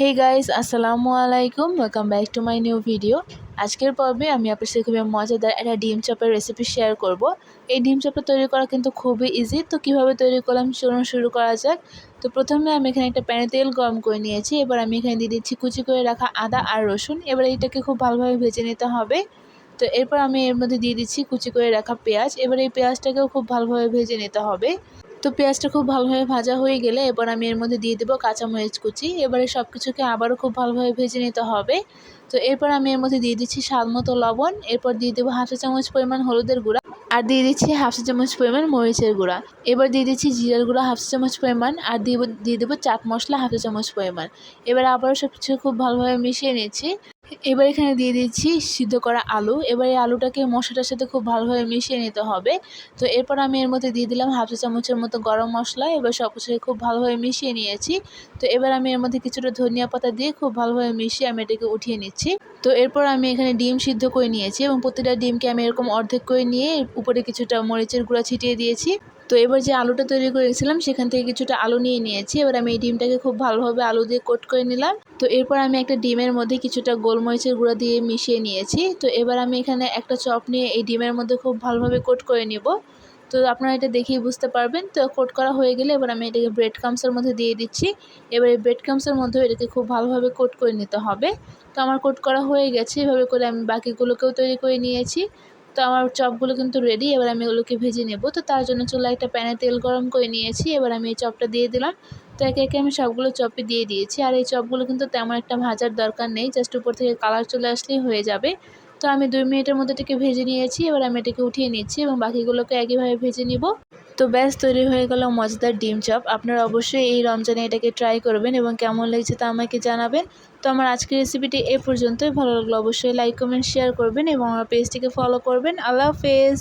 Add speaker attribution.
Speaker 1: হে guys আসসালামু আলাইকুম। Welcome back to my new video আজকের পর্বে আমি আপনার সাথে খুবই মজাদার একটা ডিম চপের রেসিপি শেয়ার করব। এই ডিম চপটা তৈরি করা কিন্তু খুবই ইজি তো কীভাবে তৈরি করলাম চলুন শুরু করা যাক। তো প্রথমে আমি এখানে একটা প্যানে তেল গরম করে নিয়েছি। এবার আমি এখানে দিয়ে দিচ্ছি কুচি করে রাখা আদা আর রসুন। এবার এটাকে খুব ভালোভাবে ভেজে নিতে হবে। তো এরপর আমি এর মধ্যে দিয়ে দিচ্ছি কুচি করে রাখা পেঁয়াজ। এবার এই পেঁয়াজটাকেও খুব ভালোভাবে ভেজে নিতে হবে। তো পেঁয়াজটা খুব ভালোভাবে ভাজা হয়ে গেলে এবার আমি এর মধ্যে দিয়ে দেবো কাঁচামরিচ কুচি। এবারে সব কিছুকে আবারও খুব ভালোভাবে ভেজে নিতে হবে। তো এরপর আমি এর মধ্যে দিয়ে দিচ্ছি স্বাদ মতো লবণ। এরপর দিয়ে দেবো হাফ চামচ পরিমাণ হলুদের গুঁড়া আর দিয়ে দিচ্ছি হাফ চামচ পরিমাণ মরিচের গুঁড়া। এবার দিয়ে দিচ্ছি জিরার গুঁড়া হাফ চামচ পরিমাণ আর দিয়ে দিয়ে দেবো চাট মশলা হাফ চামচ পরিমাণ। এবার আবারও সব কিছু খুব ভালোভাবে মিশিয়ে নিচ্ছি। এবার এখানে দিয়ে দিচ্ছি সিদ্ধ করা আলু। এবার এই আলুটাকে মশলাটার সাথে খুব ভালোভাবে মিশিয়ে নিতে হবে। তো এরপর আমি এর মধ্যে দিয়ে দিলাম হাফ চা চামচের মতো গরম মশলা। এবার সব কিছুকে খুব ভালোভাবে মিশিয়ে নিয়েছি। তো এবার আমি এর মধ্যে কিছুটা ধনিয়া পাতা দিয়ে খুব ভালোভাবে মিশিয়ে আমি এটাকে উঠিয়ে নিচ্ছি। তো এরপর আমি এখানে ডিম সিদ্ধ করে নিয়েছি এবং প্রতিটা ডিমকে আমি এরকম অর্ধেক করে নিয়ে উপরে কিছুটা মরিচের গুঁড়া ছিটিয়ে দিয়েছি। তো এবার যে আলুটা তৈরি করে রেখেছিলাম, সেখান থেকে কিছুটা আলু নিয়ে নিয়েছি। এবার আমি এই ডিমটাকে খুব ভালোভাবে আলু দিয়ে কোট করে নিলাম। তো এরপর আমি একটা ডিমের মধ্যে কিছুটা গোলমরিচের গুঁড়া দিয়ে মিশিয়ে নিয়েছি। তো এবার আমি এখানে একটা চপ নিয়ে এই ডিমের মধ্যে খুব ভালোভাবে কোট করে নিব। তো আপনারা এটা দেখেই বুঝতে পারবেন। তো কোট করা হয়ে গেলে এবার আমি এটাকে ব্রেড কামসের মধ্যে দিয়ে দিচ্ছি। এবার এই ব্রেড কামসের মধ্যেও এটাকে খুব ভালোভাবে কোট করে নিতে হবে। তো আমার কোট করা হয়ে গেছে। এভাবে করে আমি বাকিগুলোকেও তৈরি করে নিয়েছি। তো আমার চপগুলো কিন্তু রেডি এবার আমি ওগুলোকে ভেজে নেব। তো তার জন্য চুলা একটা প্যানে তেল গরম করে নিয়েছি, এবার আমি এই চপটা দিয়ে দিলাম। তো একে একে আমি সবগুলো চপে দিয়ে দিয়েছি। আর এই চপগুলো কিন্তু তেমন একটা ভাজার দরকার নেই, জাস্ট উপর থেকে কালার চলে আসলেই হয়ে যাবে। তো আমি দুই মিনিটের মধ্যে এটাকে ভেজে নিয়েছি, এবার আমি এটাকে উঠিয়ে নিচ্ছি এবং বাকিগুলোকে একইভাবে ভেজে নিব। তো ব্যাস, তৈরি হয়ে গেল মজাদার ডিম চপ। আপনারা অবশ্যই এই রমজানে এটাকে ট্রাই করবেন এবং কেমন লেগেছে তা আমাকে জানাবেন। তো আমার আজকের রেসিপিটি এ পর্যন্তই। ভালো লাগল অবশ্যই লাইক কমেন্ট শেয়ার করবেন এবং আমার পেজটিকে ফলো করবেন। আল্লাহ হাফেজ!